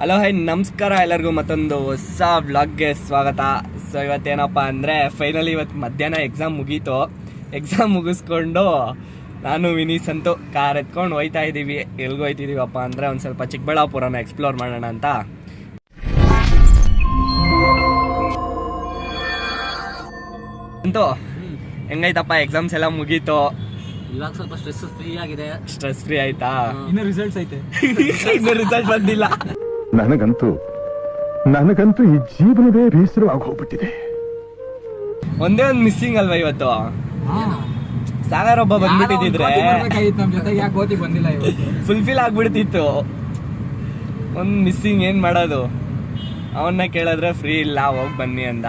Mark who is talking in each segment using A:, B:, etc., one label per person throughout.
A: Hello high ನಮಸ್ಕಾರ ಎಲ್ಲರಿಗೂ. ಮತ್ತೊಂದು ಹೊಸ ವ್ಲಾಗ್ಗೆ ಸ್ವಾಗತ. ಸೊ ಇವತ್ತೇನಪ್ಪ ಅಂದರೆ ಫೈನಲಿ ಇವತ್ತು ಮಧ್ಯಾಹ್ನ ಎಕ್ಸಾಮ್ ಮುಗೀತು. ಎಕ್ಸಾಮ್ ಮುಗಿಸ್ಕೊಂಡು ನಾನು ವಿನೀಸ್ ಅಂತೂ ಕಾರ್ ಎತ್ಕೊಂಡು ಹೋಯ್ತಾ ಇದ್ದೀವಿ. ಎಲ್ಗೆ ಹೋಯ್ತಿದ್ದೀವಪ್ಪ ಅಂದರೆ ಒಂದು ಸ್ವಲ್ಪ ಚಿಕ್ಕಬಳ್ಳಾಪುರನ ಎಕ್ಸ್ಪ್ಲೋರ್ ಮಾಡೋಣ ಅಂತ. ಅಂತೂ ಹೆಂಗೈತಪ್ಪ ಎಕ್ಸಾಮ್ಸ್ ಎಲ್ಲ ಮುಗೀತು.
B: ಇವಾಗ ಸ್ವಲ್ಪ ಸ್ಟ್ರೆಸ್ ಫ್ರೀ ಆಗಿದೆ.
A: ಸ್ಟ್ರೆಸ್ ಫ್ರೀ ಆಯ್ತಾ?
B: ಇನ್ನು ರಿಸಲ್ಟ್ಸ್ ಐತೆ.
A: ಇನ್ನು ರಿಸಲ್ಟ್ ಬಂದಿಲ್ಲ.
C: ನನಗಂತೂ ನನಗಂತೂ ಈ ಜೀವನವೇ ಬೇಸರವಾಗಿ ಹೋಗ್ಬಿಟ್ಟಿದೆ.
A: ಒಂದೇ ಒಂದು ಮಿಸ್ಸಿಂಗ್ ಅಲ್ವಾ ಇವತ್ತು? ಸಾಗರ್ ಒಬ್ಬ ಬಂದ್ಬಿಟ್ಟಿದ್ರೆ. ಫುಲ್ಫಿಲ್ ಆಗ್ಬಿಡ್ತಿತ್ತು. ಒಂದು ಮಿಸ್ಸಿಂಗ್ ಏನು ಮಾಡೋದು? ಅವನ್ನ ಕೇಳಿದ್ರೆ ಫ್ರೀ ಇಲ್ಲ ಹೋಗ್ ಬನ್ನಿ ಅಂದ.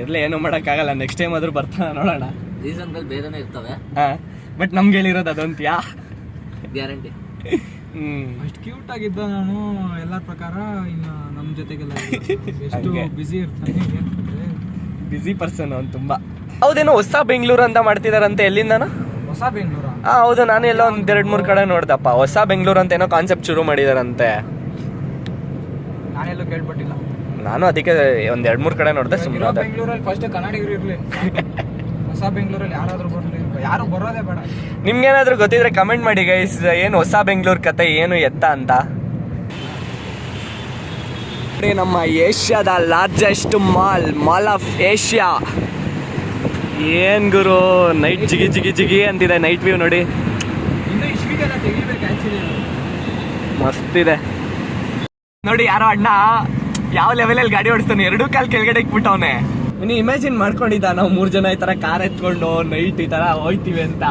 A: ಇರ್ಲಿ ಏನೂ ಮಾಡೋಕ್ಕಾಗಲ್ಲ. ನೆಕ್ಸ್ಟ್ ಟೈಮ್ ಆದ್ರೂ ಬರ್ತಾನ ನೋಡೋಣ.
B: ರೀಸನ್ಗಳು ಬೇರೆನೇ ಇರ್ತವೆ.
A: ಬಟ್ ನಮ್ಗೆ ಹೇಳಿರೋದು ಅದಂತ್ಯಾ?
B: ಗ್ಯಾರಂಟಿ
D: ಅಷ್ಟು ಕ್ಯೂಟ್ ಆಗಿದ್ದ ನಾನು ಎಲ್ಲ ಪ್ರಕಾರ ಇನ್ನು ನಮ್ಮ ಜೊತೆಗೆಲ್ಲ ಎಷ್ಟು. ಬಿಸಿ ಇರ್ತಾನೆ?
A: ಬಿಸಿ ಪರ್ಸನ್ ಅವ್ನು ತುಂಬಾ. ಹೌದೇನೋ ಹೊಸ ಬೆಂಗಳೂರು ಅಂತ ಮಾಡ್ತಿದಾರಂತೆ ಎಲ್ಲಿಂದನೋ?
D: ಹೊಸ ಬೆಂಗಳೂರು?
A: ಹಾ ಹೌದು ನಾನು ಎಲ್ಲ ಒಂದ್ ಎರಡ್ ಮೂರ್ ಕಡೆ ನೋಡ್ದಪ್ಪ. ಹೊಸ ಬೆಂಗಳೂರು ಅಂತ ಏನೋ ಕಾನ್ಸೆಪ್ಟ್ ಶುರು ಮಾಡಿದಾರಂತೆ.
D: ನಾನೆಲ್ಲೂ ಕೇಳ್ಪಟ್ಟಿಲ್ಲ.
A: ನಾನು ಅದಕ್ಕೆ ಒಂದ್ ಎರಡ್ ಮೂರ್ ಕಡೆ ನೋಡ್ದೆ ಸುಮ್ಮನೆ
D: ಬೆಂಗಳೂರಲ್ಲಿ ಫಸ್ಟ್ ಕನ್ನಡಿಗರು ಇರ್ಲಿ. ಹೊಸ ಬೆಂಗಳೂರಲ್ಲಿ ಯಾರಾದ್ರೂ ಬರಲಿ ಯಾರು ಬರೋದೇ ಬೇಡ.
A: ನಿಮ್ಗೇನಾದ್ರೂ ಗೊತ್ತಿದ್ರೆ ಕಮೆಂಟ್ ಮಾಡಿ ಗೈಸ್ ಏನು ಹೊಸ ಬೆಂಗಳೂರು ಕತೆ ಏನು ಎತ್ತ ಅಂತ? ನೋಡಿ ನಮ್ಮ ಏಷ್ಯಾದ largest mall mall of Asia ಏನ್ ಗುರು ನೈಟ್ ಜಿಗಿ ಜಿಗಿ ಜಿಗಿ ಅಂತಿದೆ ನೈಟ್ ವ್ಯೂ ನೋಡಿ.
D: ಮಸ್ತ್
A: ಇದೆ ನೋಡಿ ಯಾರೋ ಅಣ್ಣ ಯಾವ ಲೆವೆಲಲ್ಲಿ ಗಾಡಿ ಓಡಿಸ್ತಾನೆ? ಎರಡೂ ಕಾಲ್ ಕೆಳಗಡೆ ಇಟ್ಬಿಟ್ಟವನೆ. ನೀನು ಇಮ್ಯಾಜಿನ್ ಮಾಡ್ಕೊಂಡಿದ್ದ ನಾವು ಮೂರ್ ಜನ ಈ ತರ ಕಾರ್ ಎತ್ಕೊಂಡು ನೈಟ್ ಈ ತರ ಹೋಯ್ತೀವಿ ಅಂತ.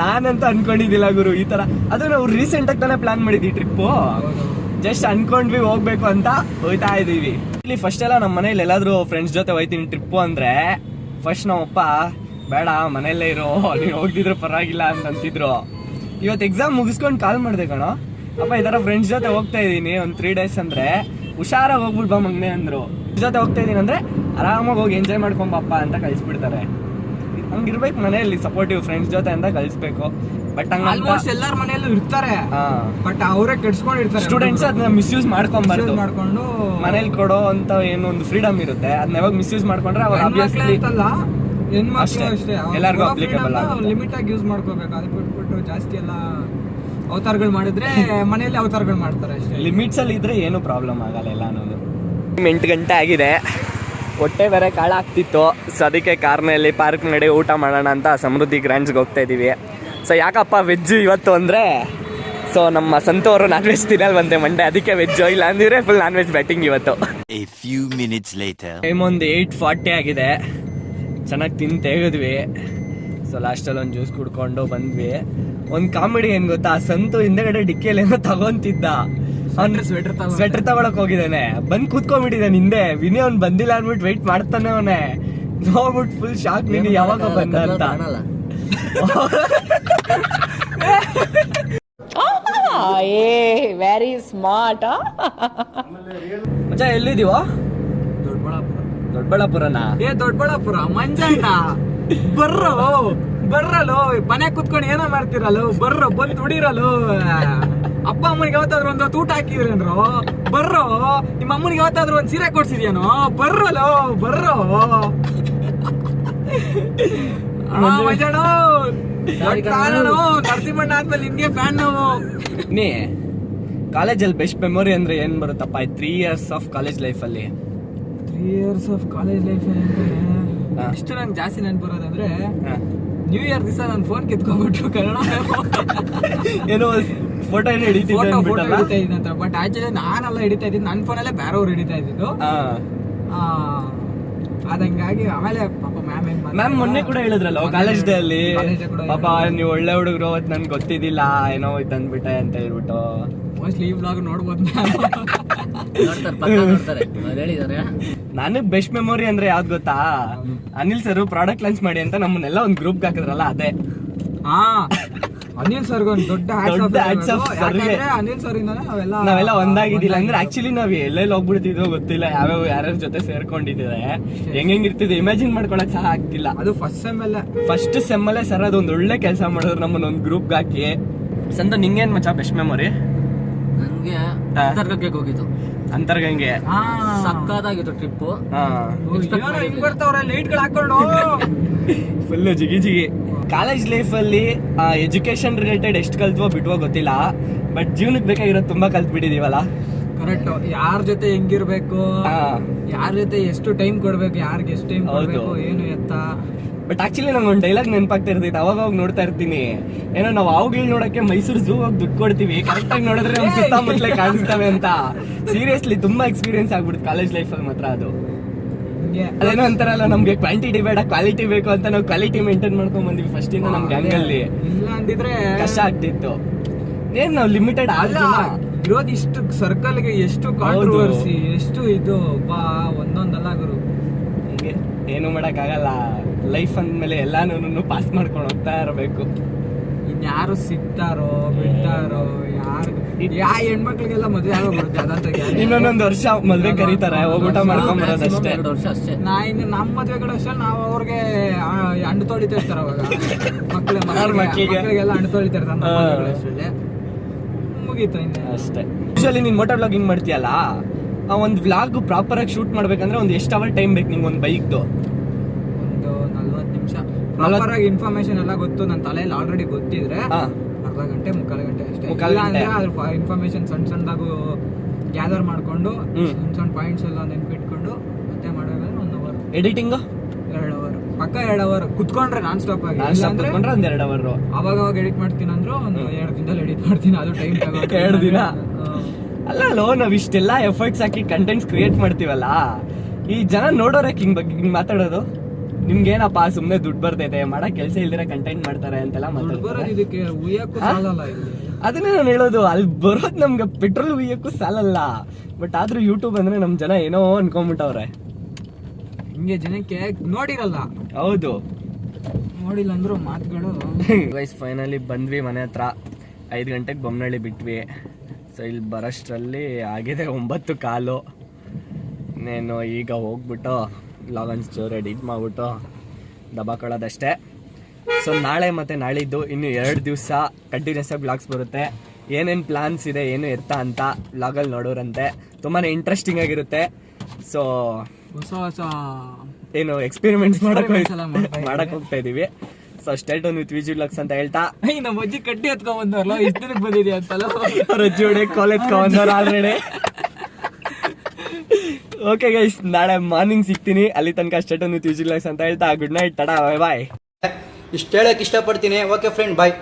A: ನಾನಂತ ಅನ್ಕೊಂಡಿದ್ದಿಲ್ಲ ಗುರು ಈ ತರ. ಅದು ನಾವು ರೀಸೆಂಟ್ ಆಗಿ ತಾನೇ ಪ್ಲಾನ್ ಮಾಡಿದ್ವಿ ಟ್ರಿಪ್ಪು ಜಸ್ಟ್ ಅನ್ಕೊಂಡ್ವಿ ಹೋಗ್ಬೇಕು ಅಂತ ಹೋಯ್ತಾ ಇದೀವಿ. ಇಲ್ಲಿ ಫಸ್ಟ್ ಎಲ್ಲ ನಮ್ಮ ಮನೇಲಿ ಎಲ್ಲಾದ್ರೂ ಫ್ರೆಂಡ್ಸ್ ಜೊತೆ ಹೋಯ್ತೀನಿ ಟ್ರಿಪ್ಪು ಅಂದ್ರೆ ಫಸ್ಟ್ ನಮ್ಮಪ್ಪ ಬೇಡ ಮನೆಯಲ್ಲೇ ಇರೋ ಅಲ್ಲಿ ಹೋಗ್ತಿದ್ರು ಪರವಾಗಿಲ್ಲ ಅಂತ ಅಂತಿದ್ರು. ಇವತ್ತು ಎಕ್ಸಾಮ್ ಮುಗಿಸ್ಕೊಂಡು ಕಾಲ್ ಮಾಡಿದೆ ಕಣೋ. ಅಪ್ಪ ಈ ಥರ ಫ್ರೆಂಡ್ಸ್ ಜೊತೆ ಹೋಗ್ತಾ ಇದೀನಿ ಒಂದು ತ್ರೀ ಡೇಸ್ ಅಂದ್ರೆ ಹುಷಾರಾಗಿ ಹೋಗ್ಬಿಡ್ ಬಾ ಮಗ್ನೆ ಅಂದ್ರು. ಜೊತೆ ಹೋಗ್ತಾ ಇದ್ದೀನಿ ಅಂದರೆ ಆರಾಮಾಗಿ ಹೋಗಿ ಎಂಜಾಯ್ ಮಾಡ್ಕೊಂಬಪ್ಪ ಅಂತ ಕಳಿಸ್ಬಿಡ್ತಾರೆ. ಹಂಗಿರ್ಬೇಕು ಮನೆಯಲ್ಲಿ ಸಪೋರ್ಟಿವ್ ಫ್ರೆಂಡ್ಸ್ ಜೊತೆ ಅಂತ ಕಳಿಸ್ಬೇಕು. ಬಟ್ ಹಂಗ
D: ಆಲ್ಮೋಸ್ಟ್ ಎಲ್ಲರ ಮನೆಯಲ್ಲೂ ಇರ್ತಾರೆ. ಬಟ್ ಅವರೇ ಕೆಡ್ಸ್ಕೊಂಡಿರ್ತಾರೆ
A: ಸ್ಟೂಡೆಂಟ್ಸ್ ಅದನ್ನ ಮಿಸ್ಯೂಸ್ ಮಾಡ್ಕೊಂಬಾರ್ದು.
D: ಮಾಡ್ಕೊಂಡು
A: ಮನೇಲಿ ಕೊಡೋ ಅಂತ ಏನು ಒಂದು ಫ್ರೀಡಮ್ ಇರುತ್ತೆ. ಅದನ್ನ ಯಾವಾಗ ಮಿಸ್ಯೂಸ್ ಮಾಡ್ಕೊಂಡ್ರೆ ಅವಾಗ ಆಬ್ವಿಯಸ್ಲಿ
D: ಹೆಣ್ಮಕ್ಳು
A: ಅಷ್ಟೇ.
D: ಅಷ್ಟೇ.
A: ಎಲ್ಲರಿಗೂ ಅಪ್ಲಿಕೇಬಲ್.
D: ಲಿಮಿಟ್ ಆಗಿ ಯೂಸ್ ಮಾಡ್ಕೋಬೇಕು. ಅದು ಬಿಟ್ಬಿಟ್ಟು ಜಾಸ್ತಿ ಎಲ್ಲ ಅವತಾರಗಳು ಮಾಡಿದ್ರೆ ಮನೆಯಲ್ಲಿ ಅವತಾರಗಳು ಮಾಡ್ತಾರೆ ಅಷ್ಟೇ.
A: ಲಿಮಿಟ್ಸ್ ಅಲ್ಲಿ ಇದ್ರೆ ಏನು ಪ್ರಾಬ್ಲಮ್ ಆಗಲ್ಲ ಎಲ್ಲ ಅನ್ನೋದು ಎಂಟು ಗಂಟೆ ಆಗಿದೆ. ಹೊಟ್ಟೆ ಬೇರೆ ಕಾಳಾಗ್ತಿತ್ತು ಸೊ ಅದಕ್ಕೆ ಕಾರ್ನಲ್ಲಿ ಪಾರ್ಕ್ ನಡೆ ಊಟ ಮಾಡೋಣ ಅಂತ ಸಮೃದ್ಧಿ ಗ್ರ್ಯಾಂಡ್ಸ್ಗೆ ಹೋಗ್ತಾ ಇದ್ದೀವಿ ಸೊ ಯಾಕಪ್ಪ ವೆಜ್ಜು ಇವತ್ತು ಅಂದರೆ? ಸೊ ನಮ್ಮ ಸಂತು ಅವರು ನಾನ್ ವೆಜ್ ತಿನ್ನಲ್ ಬಂದೆ ಮಂಡೆ ಅದಕ್ಕೆ ವೆಜ್ ಇಲ್ಲ ಅಂದಿದ್ರೆ ಫುಲ್ ನಾನ್ ವೆಜ್ ಬ್ಯಾಟಿಂಗ್ ಇವತ್ತು
E: ಫ್ಯೂ ಮಿನಿಟ್ಸ್.
A: ಟೈಮ್ ಒಂದು ಏಯ್ಟ್ ಫಾರ್ಟಿ ಆಗಿದೆ. ಚೆನ್ನಾಗಿ ತಿಂದು ತೆಗೆದ್ವಿ ಸೊ ಲಾಸ್ಟಲ್ಲಿ ಒಂದು ಜ್ಯೂಸ್ ಕುಡ್ಕೊಂಡು ಬಂದ್ವಿ. ಒಂದು ಕಾಮಿಡಿ ಏನು ಗೊತ್ತಾ? ಸಂತು ಹಿಂದೆಗಡೆ ಡಿಕ್ಕಿಯಲ್ಲಿ ಏನೋ ತಗೊಂತಿದ್ದ. ಸ್ವೆಟರ್ ತಗೊಳಕ್ ಹೋಗಿದ್ದಾನೆ. ಬಂದ್ ಕೂತ್ಕೊಂಡ್ಬಿಟ್ಟಿದ್ದಾನೆ ಹಿಂದೆ ವಿನಿ ಅವ್ನ್ ಬಂದಿಲ್ಲ ಅನ್ಬಿಟ್ಟು ವೆಯ್ಟ್ ಮಾಡ್ತಾನೆ ಅವನೇ. ನೋಡ್ಬಿಟ್ಟು ಫುಲ್ ಶಾಕ್ ನೀನು ಯಾವಾಗ ಬಂದ ಅಂತ.
F: ಏ ವೆರಿ ಸ್ಮಾರ್ಟ್
A: ಮಚ್ಚ ಎಲ್ಲಿದೀವ
D: ದೊಡ್ಡಬಳ್ಳಾಪುರ.
A: ದೊಡ್ಡಬಳ್ಳಾಪುರನ?
D: ಏ ದೊಡ್ಡಬಳ್ಳಾಪುರ ಮಂಜಣ್ಣ. ಬರ್ರೋ ಬರ್ರಲೋ ಮನೆ ಕುತ್ಕೊಂಡು ಏನೋ ಮಾಡ್ತಿರಲ್ಲೋ ಬರ್ರೋ ಬಂದು ದುಡಿರಲ್ಲೋ. ಅಪ್ಪ ಅಮ್ಮನಿಗೆ ಯಾವತ್ತಾದ್ರೂ ಒಂದು ತೂಟ ಅಂದ್ರು ಬರ್ರೋ ನಿಮ್ಮ ಅಮ್ಮನಿಗೆ ಯಾವತ್ತಾದ್ರೂ ಒಂದು ಸೀರೆ ಕೊಡ್ಸಿದ್ಯಾನೋ ಬರ್ರಲೋ ಬರ್ರೋ. ನರಸಿಂಹಣ್ಣ ಆದ್ಮೇಲೆ ನಿನ್ಗೆ ಫ್ಯಾನ್. ನಾವು
A: ನೀ ಕಾಲೇಜಲ್ಲಿ ಬೆಸ್ಟ್ ಮೆಮೊರಿ ಅಂದ್ರೆ ಏನ್ ಬರುತ್ತಪ್ಪ ತ್ರೀ ಇಯರ್ಸ್ ಆಫ್ ಕಾಲೇಜ್ ಲೈಫಲ್ಲಿ
D: three years of college life
A: ಹಾ.
D: ಎಷ್ಟು ನಂಗೆ ಜಾಸ್ತಿ ನೆನ್ಪು ಬರೋದಂದ್ರೆ ನ್ಯೂ ಇಯರ್ ದಿವಸ ನನ್ನ ಫೋನ್ ಕಿತ್ಕೊಂಡ್ಬಿಟ್ರು ಕನ್ನಡ
A: ಏನೋ ಫೋಟೋ ಏನು ಹಿಡಿತಿದ್ದೆ
D: ಫೋಟೋ ಫೋಟೋ ಇದ್ದಂತ ಬಟ್ ಆಕ್ಚುಲಿ ನಾನೆಲ್ಲ ಹಿಡಿತಾ ಇದ್ದೀನಿ. ನನ್ನ ಫೋನಲ್ಲೇ ಬೇರೆಯವ್ರು ಹಿಡಿತಾ ಇದ್ದಿದ್ದು. ಅದಂಗಾಗಿ ಆಮೇಲೆ ಪಾಪ ಮ್ಯಾಮ್ ಏನ್
A: ಮ್ಯಾಮ್ ಮೊನ್ನೆ ಕೂಡ ಹೇಳಿದ್ರಲ್ಲ ಕಾಲೇಜ್ ಡೇ ಅಲ್ಲಿ ಪಾಪ ನೀವು ಒಳ್ಳೆ ಹುಡುಗರು ಅವತ್ತು ನನ್ಗೆ ಗೊತ್ತಿದ್ದಿಲ್ಲ ಏನೋ ಹೋಯ್ತು ಅಂದ್ಬಿಟ್ಟೆ ಅಂತ ಹೇಳ್ಬಿಟ್ಟು.
D: ಮೋಸ್ಟ್ಲಿ ಈ ಬ್ಲಾಗ್ ನೋಡ್ಬೋದು
B: ನನಗೆ ಪಕ್ಕ ನೋಡ್ತಾರೆ. ಅವ್ರು ಹೇಳಿದಾರೆ.
A: ನನಗ್ ಬೆಸ್ಟ್ ಮೆಮೊರಿ ಅಂದ್ರೆ ಯಾವ್ದು ಗೊತ್ತಾ? ಅನಿಲ್ ಸರ್ ಪ್ರಾಡಕ್ಟ್ ಲಾಂಚ್ ಮಾಡಿ ಅಂತ ನಮ್ಮನ್ನೆಲ್ಲ ಒಂದು ಗ್ರೂಪ್ ಹಾಕಿದ್ರಲ್ಲ ಅದೇ.
D: ಹಾ. ಅನಿಲ್ ಸರ್ಗೆ ಒಂದು ದೊಡ್ಡ ಅನಿಲ್ ಸರ್ ಇಂದಾನೆ ನಾವೆಲ್ಲ
A: ನಾವೆಲ್ಲ ಒಂದಾಗಿದ್ದಿಲ್ಲ. ಅಂದ್ರೆ ಆಕ್ಚುಲಿ ನಾವ್ ಎಲ್ಲೆಲ್ಲಿ ಹೋಗ್ಬಿಡ್ತಿದ್ವೋ ಗೊತ್ತಿಲ್ಲ. ಯಾವ್ಯಾವ ಯಾರ್ಯಾರ ಜೊತೆ ಸೇರ್ಕೊಂಡಿದ್ದೀವಿ ಹೆಂಗ್ ಹೆಂಗ್ ಇರ್ತಿದ್ವಿ ಇಮ್ಯಾಜಿನ್ ಮಾಡ್ಕೊಳಕ್ ಸಹ ಆಗ್ತಿಲ್ಲ.
D: ಅದು ಫಸ್ಟ್ ಸೆಮ್ ಅಲ್ಲ.
A: ಫಸ್ಟ್ ಸೆಮ್ ಅಲ್ಲೇ ಸರ್ ಅದೊಂದು ಒಳ್ಳೆ ಕೆಲಸ ಮಾಡಿದ್ರು ನಮ್ಮನ್ನ ಒಂದು ಗ್ರೂಪ್ ಹಾಕಿ ಸಂತ ನಿಂಗೇನ್ ಮಚ್ಚ ಬೆಸ್ಟ್ ಮೆಮೊರಿ ನಂಗೆ
B: ಹೋಗಿತ್ತು ಹೋಗಿದ್ದು.
A: ಅಂತರ್ಗಂಗೆ.
B: ಸಕ್ಕದಾಗಿತ್ತು ಟ್ರಿಪ್
D: ಬರ್ತಾವ್ರೆ ಲೈಟ್ಗಳು ಹಾಕೊಂಡು.
A: ಫುಲ್ ಜಿಗಿ ಜಿಗಿ. ಕಾಲೇಜ್ ಲೈಫ್ ಅಲ್ಲಿ ಎಜುಕೇಶನ್ ರಿಲೇಟೆಡ್ ಎಷ್ಟು ಕಲ್ತ್ವೋ ಬಿಟ್ವೋ ಗೊತ್ತಿಲ್ಲ. ಬಟ್ ಜೀವನಕ್ಕೆ ಬೇಕಾಗಿರೋದು ತುಂಬಾ ಕಲ್ತ್ ಬಿಟ್ಟಿದೀವಲ್ಲ
D: ಕರೆಕ್ಟ್ ಯಾರ ಜೊತೆ ಹೆಂಗಿರ್ಬೇಕು. ಯಾರ ಜೊತೆ ಎಷ್ಟು ಟೈಮ್ ಕೊಡ್ಬೇಕು? ಯಾರಿಗೆ ಎಷ್ಟು ಟೈಮ್. ಕೊಡ್ಬೇಕು? ಏನು ಎತ್ತ?
A: ಬಟ್ ಆಕ್ಚುಲಿ ನಂಗೆ ಒಂದು ಡೈಲಾಗ್ ನೆನಪಾಗ್ತಾ ಇರ್ತೈತೆ ಅವಾಗ ಅವಾಗ ನೋಡ್ತಾ ಇರ್ತೀನಿ. ಏನೋ ನಾವು ಅವುಗಳು ನೋಡಕ್ಕೆ ಮೈಸೂರು ಝೂ ಹೋಗಿ ದುಡ್ಡು ಕೊಡ್ತೀವಿ ಕರೆಕ್ಟ್ ಆಗಿ ನೋಡಿದ್ರೆ ನಮ್ಮ ಸುತ್ತಮುತ್ತಲೇ ಕಾಣಿಸ್ತವೆ ಅಂತ. ಸೀರಿಯಸ್ಲಿ ತುಂಬಾ ಎಕ್ಸ್ಪೀರಿಯನ್ಸ್ ಆಗ್ಬಿಡುತ್ತೆ ಕಾಲೇಜ್ ಲೈಫಲ್ಲಿ ಮಾತ್ರ ಅದು. ಅದೇನೋ ಅಂತಾರಲ್ಲ ನಮ್ಗೆ ಕ್ವಾಂಟಿಟಿ ಬೇಡ ಕ್ವಾಲಿಟಿ ಬೇಕು ಅಂತ ನಾವು ಕ್ವಾಲಿಟಿ ಮೇಂಟೈನ್ ಮಾಡ್ಕೊಂಡ್ ಬಂದ್ವಿ ಫಸ್ಟ್ ಇಂದ ನಮ್ ಗ್ಯಾಂಗ್ ಅಲ್ಲಿ ಕಷ್ಟ ಆಗ್ತಿತ್ತು. ಏನ್ ನಾವು ಲಿಮಿಟೆಡ್
D: ಆಗಲ್ಲ ಇರೋದು ಇಷ್ಟು ಸರ್ಕಲ್ಗೆ ಎಷ್ಟು ಕಾಂಟ್ರವರ್ಸಿ ಎಷ್ಟು ಇದು ಬಾ ಒಂದೊಂದಲ್ಲ ಗುರು.
A: ಏನು ಮಾಡೋಕ್ಕಾಗಲ್ಲ. ಆಗಲ್ಲ ಲೈಫ್ ಅಂದಮೇಲೆ ಎಲ್ಲಾನು ಪಾಸ್ ಮಾಡ್ಕೊಂಡು ಹೋಗ್ತಾ ಇರಬೇಕು.
D: ಇನ್ಯಾರು ಸಿಗ್ತಾರೋ ಬಿಡ್ತಾರೋ ಯಾರು ಯಾ ಹೆಣ್ಮಕ್ಳಿಗೆಲ್ಲ ಮದ್ವೆ ಆಗೋಗ್ಬಿಡುತ್ತೆ ಅದಂತ.
A: ಇನ್ನೊಂದೊಂದು ವರ್ಷ ಮದ್ವೆ ಕರೀತಾರೆ ಹೋಗ್ಬಿಟ್ಟ ಮಾಡ್ಕೊಂಡ್ ಅಷ್ಟೇ
B: ಎರಡು ವರ್ಷ ಅಷ್ಟೇ.
D: ನಾ ಇನ್ನು ನಮ್ಮ ಮದ್ವೆ ಕಡೆ ಅಷ್ಟೇ ನಾವು ಅವ್ರಿಗೆ ಹಣ್ಣು ಅಂಡು ತೊಳಿತಾ ಇರ್ತಾರ ಅವಾಗ. ಮಕ್ಳು. ಮಕ್ಕಳಿಗೆಲ್ಲ ಅಂಡು ತೊಳಿತಾ ಇರ್ತಾರೆ. ಮುಗೀತು ಇನ್ನು
A: ಅಷ್ಟೇ. ಯೂಶಲಿ ನೀನ್ ಮೋಟರ್ ಲಾಗಿಂಗ್ ಮಾಡ್ತೀಯಲ್ಲ? ಒಂದು ವ್ಲಾಗ್ ಪ್ರಾಪರ್ ಆಗಿ ಶೂಟ್ ಮಾಡ್ಬೇಕಂದ್ರೆ ಒಂದು ಎಷ್ಟು ಅವರ್ ಟೈಮ್ ಬೇಕು ನಿಮ್ಗೆ ಒಂದು ಬೈಕ್ದು
D: ಒಂದು ನಲ್ವತ್ತು ನಿಮಿಷ. ಪ್ರಾಪರ್ ಆಗಿ ಇನ್ಫಾರ್ಮೇಶನ್ ಎಲ್ಲ ಗೊತ್ತು ನನ್ನ ತಲೆಯಲ್ಲಿ ಆಲ್ರೆಡಿ ಗೊತ್ತಿದ್ರೆ ಅರ್ಧ ಗಂಟೆ ಮುಕ್ಕಾಲು ಗಂಟೆ ಅಷ್ಟೇ.
A: ಮುಕ್ಕಾಲು
D: ಇಲ್ಲ ಅಂದ್ರೆ
A: ಗಂಟೆ.
D: ಅದ್ರ ಇನ್ಫಾರ್ಮೇಶನ್ ಸಣ್ಣ ಸಣ್ಣದಾಗು ಗ್ಯಾದರ್ ಮಾಡ್ಕೊಂಡು
A: ಹ್ಮ್.
D: ಸಣ್ಣ ಸಣ್ಣ ಪಾಯಿಂಟ್ಸ್ ಎಲ್ಲ ನೆನ್ಪಿಟ್ಕೊಂಡು ಮತ್ತೆ ಮಾಡಬೇಕಂದ್ರೆ ಒಂದು ಅವರ್
A: ಎಡಿಟಿಂಗ್
D: ಎರಡು ಅವರ್ ಪಕ್ಕ ಎರಡು ಅವರ್ ಕುತ್ಕೊಂಡ್ರೆ ನಾನ್ ಸ್ಟಾಪ್ ಆಗಿ.
A: ನಾನ್
D: ಇಲ್ಲ
A: ಸ್ಟಾಪ್ ಒಂದ್ ಎರಡು ಅವರ್
D: ಅವಾಗ ಅವಾಗ ಎಡಿಟ್ ಮಾಡ್ತೀನಿ ಅಂದ್ರು ಒಂದು ಎರಡು ದಿನದಲ್ಲಿ ಎಡಿಟ್ ಮಾಡ್ತೀನಿ. ಅದು ಟೈಮ್
A: ಎರಡು ದಿನ? ಅಲ್ಲ ಲೋ ನಾವು ಇಷ್ಟೆಲ್ಲ ಎಫರ್ಟ್ಸ್ ಹಾಕಿ ಕಂಟೆಂಟ್ಸ್ ಕ್ರಿಯೇಟ್ ಮಾಡ್ತೀವಲ್ಲ? ಈ ಜನ ನೋಡೋರೆ ಹಿಂಗ್ ಬಗ್ಗೆ ಹಿಂಗ್ ಮಾತಾಡೋದು? ನಿಮ್ಗೇನಪ್ಪ ಸುಮ್ಮನೆ ದುಡ್ಡು ಬರ್ತೈತೆ ಮಾಡ ಕೆಲಸ ಇಲ್ದಿರ ಕಂಟೆಂಟ್ ಮಾಡ್ತಾರೆ ಅಂತೆಲ್ಲ ಮಾತಾಡ್ತಾರೆ.
D: ಇದಕ್ಕೆ ಉಯ್ಯಕ್ಕೂ ಸಾಲಲ್ಲ ಇಲ್ಲಿ?
A: ಅದನ್ನೇ ನಾನು ಹೇಳೋದು ಅಲ್ಲಿ ಬರೋದು ನಮ್ಗೆ ಪೆಟ್ರೋಲ್ ಉಯ್ಯಕ್ಕೂ ಸಾಲಲ್ಲ. ಬಟ್ ಆದ್ರೂ ಯೂಟ್ಯೂಬ್ ಅಂದ್ರೆ ನಮ್ ಜನ ಏನೋ ಅನ್ಕೊಂಬಿಟ್ಟವ್ರೆ.
D: ಹಿಂಗೆ ಜನಕ್ಕೆ ನೋಡಿರಲ್ಲ.
A: ಹೌದು.
D: ನೋಡಿಲ್ಲ ಅಂದ್ರು ಮಾತುಗಳು.
A: ವೈಸ್ ಫೈನಲಿ ಬಂದ್ವಿ ಮನೆ ಹತ್ರ. ಐದು ಗಂಟೆಗೆ ಬೊಮ್ಮನಹಳ್ಳಿ ಬಿಟ್ವಿ. ಸೊ ಇಲ್ಲಿ ಬರೋಷ್ಟರಲ್ಲಿ ಆಗಿದೆ ಒಂಬತ್ತು ಕಾಲು. ಇನ್ನೇನು ಈಗ ಹೋಗ್ಬಿಟ್ಟು ಲಾಗನ್ಸ್ ಸ್ಟೋರ್ ಎಡಿಟ್ ಮಾಡ್ಬಿಟ್ಟು ದಬಾಕೊಳ್ಳೋದಷ್ಟೇ ಸೊ ನಾಳೆ ಮತ್ತು ನಾಳಿದ್ದು ಇನ್ನು ಎರಡು ದಿವಸ ಕಂಟಿನ್ಯೂಸ್ ಆಗಿ ಬ್ಲಾಗ್ಸ್ ಬರುತ್ತೆ. ಏನೇನು ಪ್ಲಾನ್ಸ್ ಇದೆ ಏನು ಎತ್ತ ಅಂತ ಬ್ಲಾಗಲ್ಲಿ ನೋಡೋರಂತೆ. ತುಂಬಾ ಇಂಟ್ರೆಸ್ಟಿಂಗ್ ಆಗಿರುತ್ತೆ. ಸೊ
D: ಹೊಸ ಹೊಸ
A: ಏನು ಎಕ್ಸ್ಪೆರಿಮೆಂಟ್ಸ್ ಮಾಡೋಕೆ ಮಾಡೋಕೆ ಹೋಗ್ತಾ ಇದ್ದೀವಿ. So state with VG lux ಅಂತ ಹೇಳ್ತಾ.
D: ಐ ನಮ್ಮ ಅಜ್ಜಿ ಕಟ್ಟಿ ಎತ್ಕೊಂಡ್ ಬಂದವ್ರಲ್ಲ ಇಷ್ಟ ದಿನಕ್ಕೆ ಬಂದಿದ್ಯಾ ಅಂತಲ್ಲ
A: ರಜ್ಜೋಡೆ ಕಾಲೇಜ್ ಕವಂದವ್ರು ಆಲ್ರೆಡಿ ಓಕೆ ಗೈಸ್ ನಾಳೆ ಮಾರ್ನಿಂಗ್ ಸಿಗ್ತೀನಿ. ಅಲ್ಲಿ ತನಕ ಸ್ಟೇಟ್ ವಿತ್ ವಿಜಿ ಲಕ್ಸ್ ಅಂತ ಹೇಳ್ತಾ. Good night tada bye bye
G: ಇಷ್ಟು ಹೇಳಕ್ ಇಷ್ಟಪಡ್ತೀನಿ. Okay friend bye